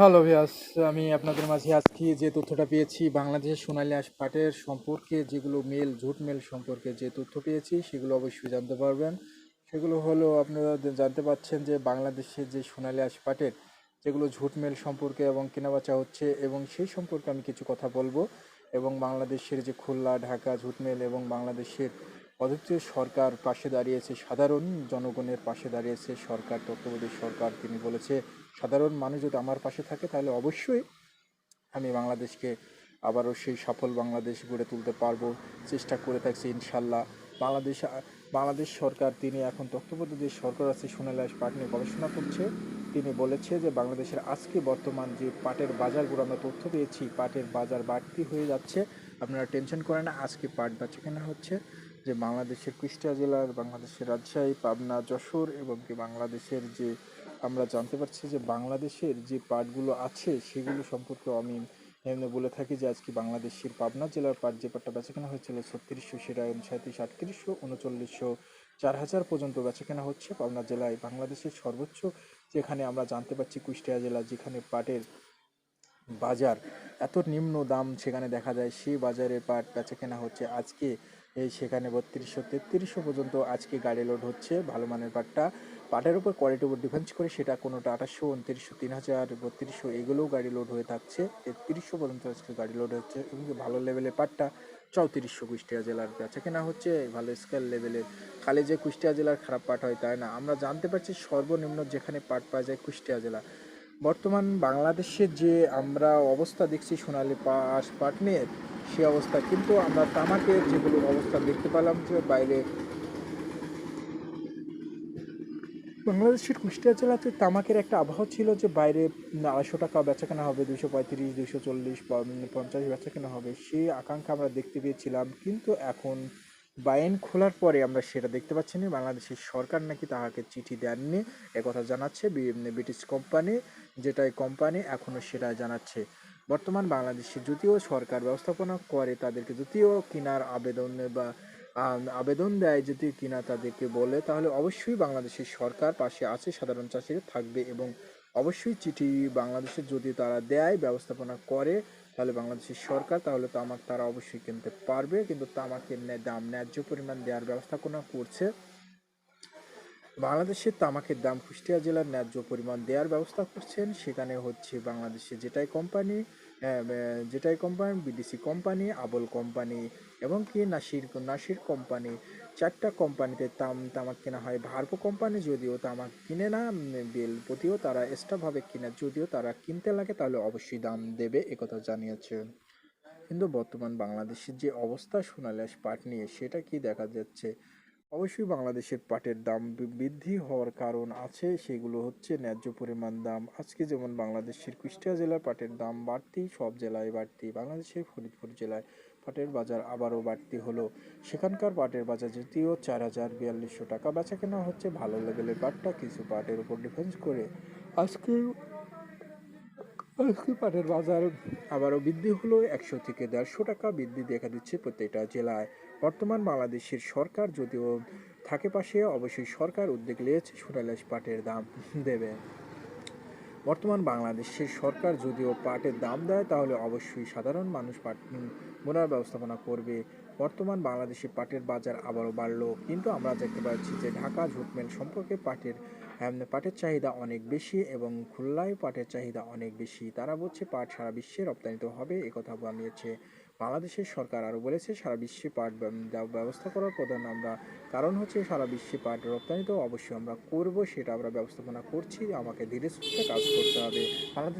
Hello ভিয়াস আমি আপনাদের মাঝে আজকে যে তথ্যটা পেয়েছি, বাংলাদেশের সোনালী আঁশ পাটের সম্পর্কে, যেগুলো মেল, ঝুট মেল সম্পর্কে যে তথ্য পেয়েছি, সেগুলো অবশ্যই জানতে পারবেন। সেগুলো হলো, আপনারা জানতে পাচ্ছেন যে বাংলাদেশের যে সোনালী আঁশ পাটের যেগুলো ঝুট মেল সম্পর্কে এবং কেনাবেচা হচ্ছে এবং সেই সম্পর্কে আমি কিছু কথা বলব। এবং বাংলাদেশের যে খুলনা, ঢাকা ঝুট মেল এবং বাংলাদেশের অদ্বিতীয় সরকার পাশে দাঁড়িয়েছে সাধারণ জনগণের পাশে দাঁড়িয়েছে সরকার, তত্ত্বাবধায়ক সরকার। তিনি বলেছে, সাধারণ মানুষ যদি আমার পাশে থাকে, তাহলে অবশ্যই আমি বাংলাদেশকে আবারও সেই সফল বাংলাদেশ গড়ে তুলতে পারব। চেষ্টা করে থাকছি ইনশাল্লাহ। বাংলাদেশ বাংলাদেশ সরকার, তিনি এখন তত্ত্বাবধায়ক যে সরকার আছে সোনালাস পাট নিয়ে গবেষণা করছে। তিনি বলেছে যে, বাংলাদেশের আজকে বর্তমান যে পাটের বাজারগুলো আমরা তথ্য পেয়েছি, পাটের বাজার বাড়তি হয়ে যাচ্ছে। আপনারা টেনশন করেন না, আজকে পাট বেচা কেনা হচ্ছে। যে বাংলাদেশের কুষ্টিয়া জেলার, বাংলাদেশের রাজশাহী, পাবনা, যশোর এবং কি বাংলাদেশের যে আমরা জানতে পারছি যে বাংলাদেশের যে পাটগুলো আছে সেগুলো সম্পর্কে আমি বলে থাকি যে আজকে বাংলাদেশের পাবনা জেলার পাট যে পাটটা বেচাকেনা হয়েছিল ছত্রিশশো সেটা সাঁত্রিশ আটত্রিশশো, উনচল্লিশশো চার হাজার পর্যন্ত বেচাকেনা হচ্ছে পাবনা জেলায়। বাংলাদেশের সর্বোচ্চ যেখানে আমরা জানতে পারছি কুষ্টিয়া জেলা যেখানে পাটের বাজার এত নিম্ন দাম সেখানে দেখা যায়, সেই বাজারে পাট বেচা কেনা হচ্ছে। আজকে এই সেখানে বত্রিশশো তেত্রিশশো পর্যন্ত আজকে গাড়ি লোড হচ্ছে। ভালো মানের পাটটা। পাটের উপর কোয়ালিটির উপর ডিফেন্স করে সেটা কোনোটা আঠাশশো উনত্রিশশো তিন হাজার বত্রিশশো এগুলোও গাড়ি লোড হয়ে থাকছে। তেত্রিশশো পর্যন্ত আজকে গাড়ি লোড হচ্ছে। এবং ভালো লেভেলের পাটটা চৌত্রিশশো কুষ্টিয়া জেলার বেচা কেনা হচ্ছে ভালো স্কেল লেভেলের খালি যে কুষ্টিয়া জেলার খারাপ পাট হয় তাই না? আমরা জানতে পারছি সর্বনিম্ন যেখানে পাট পাওয়া যায় কুষ্টিয়া জেলা। বর্তমান বাংলাদেশের যে আমরা অবস্থা দেখছি সোনালি পাশ পাট নিয়ে সে অবস্থা। কিন্তু আমরা তামাকের যেগুলো অবস্থা দেখতে পেলাম যে বাইরে বাংলাদেশের কুষ্টিয়া জেলাতে তামাকের একটা আবহাওয়া ছিল যে বাইরে আড়াইশো টাকা বেচাকেনা হবে দুশো পঁয়ত্রিশ দুশো চল্লিশ, পঞ্চাশ বেচাকেনা হবে, সেই আকাঙ্ক্ষা আমরা দেখতে পেয়েছিলাম। কিন্তু এখন বাইন খোলার পরে আমরা সেটা দেখতে পাচ্ছি না। বাংলাদেশের সরকার নাকি তাহাকে চিঠি দেননি। একথা জানাচ্ছে ব্রিটিশ কোম্পানি। যেটাই কোম্পানি এখনও সেটা জানাচ্ছে। বর্তমান বাংলাদেশে যদিও সরকার ব্যবস্থাপনা করে তাদেরকে যদিও কেনার আবেদন বা আবেদন দেয় যদি কিনা তাদেরকে বলে, তাহলে অবশ্যই বাংলাদেশের সরকার পাশে আছে, সাধারণ চাষিরা থাকবে এবং অবশ্যই চিঠি বাংলাদেশে যদি তারা দেয়, ব্যবস্থাপনা করে, তাহলে বাংলাদেশের সরকার, তাহলে তামাক তারা অবশ্যই কিনতে পারবে। কিন্তু তামাকের দাম ন্যায্য পরিমাণ দেওয়ার ব্যবস্থাপনা করছে। বাংলাদেশের তামাকের দাম কুষ্টিয়া জেলার ন্যায্য পরিমাণ দেওয়ার ব্যবস্থা করছেন। সেখানে হচ্ছে বাংলাদেশে যেটাই কোম্পানি যেটাই কোম্পানি, বিদেশি কোম্পানি, আবল কোম্পানি এবং কি নাসির নাসির কোম্পানি। চারটা কোম্পানিতে তাম, তামাক কেনা হয়। ভার্পো কোম্পানি যদিও তামাক কিনে না বেল প্রতিও তারা এক্সট্রাভাবে কিনে, যদিও তারা কিনতে লাগে তাহলে অবশ্যই দাম দেবে একথা জানিয়েছে। কিন্তু বর্তমান বাংলাদেশের যে অবস্থা সোনালিয়াস পাট নিয়ে, সেটা কি দেখা যাচ্ছে? অবশ্যই বাংলাদেশের পাটের দাম বৃদ্ধি হওয়ার কারণ আছে, সেগুলো হচ্ছে ন্যায্য পরিমাণ দাম। আজকে যেমন বাংলাদেশের কুষ্টিয়া জেলার পাটের দাম বাড়তি, সব জেলায় বাড়তি। বাংলাদেশের ফরিদপুর জেলায় পাটের বাজার আবারও বাড়তি হলো। সেখানকার পাটের বাজার যদিও চার হাজার বিয়াল্লিশশো টাকা বেচা কেনা হচ্ছে, ভালো লেভেলের পাটটা কিছু পাটের উপর ডিফেন্স করে। আজকে আজকে পাটের বাজার আবারও বৃদ্ধি হলো একশো থেকে দেড়শো টাকা বৃদ্ধি দেখা দিচ্ছে প্রত্যেকটা জেলায়। বর্তমান বাংলাদেশের সরকার যদিও থাকে পাশে, অবশ্যই সরকার উদ্যোগ নিয়েছে সোনালিয়াস পাটের দাম দেবে। বর্তমান বাংলাদেশের সরকার যদিও পাটের দাম দেয়, তাহলে অবশ্যই সাধারণ মানুষ পাট বোনার ব্যবস্থাপনা করবে। বর্তমান বাংলাদেশে পাটের বাজার আবারও বাড়লো। কিন্তু আমরা দেখতে পাচ্ছি যে ঢাকা ঝুটমেল সম্পর্কে পাটের আম, পাটের চাহিদা অনেক বেশি এবং খুলনায় পাটের চাহিদা অনেক বেশি। তারা বলছে পাট সারা বিশ্বে রপ্তানিত হবে একথা বানিয়েছে বাংলাদেশের সরকার। আরও বলেছে সারা বিশ্বে পাট ব্যব- ব্যব- ব্যবস্থা করার প্রধান আমরা কারণ হচ্ছে সারা বিশ্বে পাট রপ্তানিত অবশ্যই আমরা করব সেটা আমরা ব্যবস্থাপনা করছি আমাকে ধীরে সুস্থে কাজ করতে হবে। বাংলাদেশ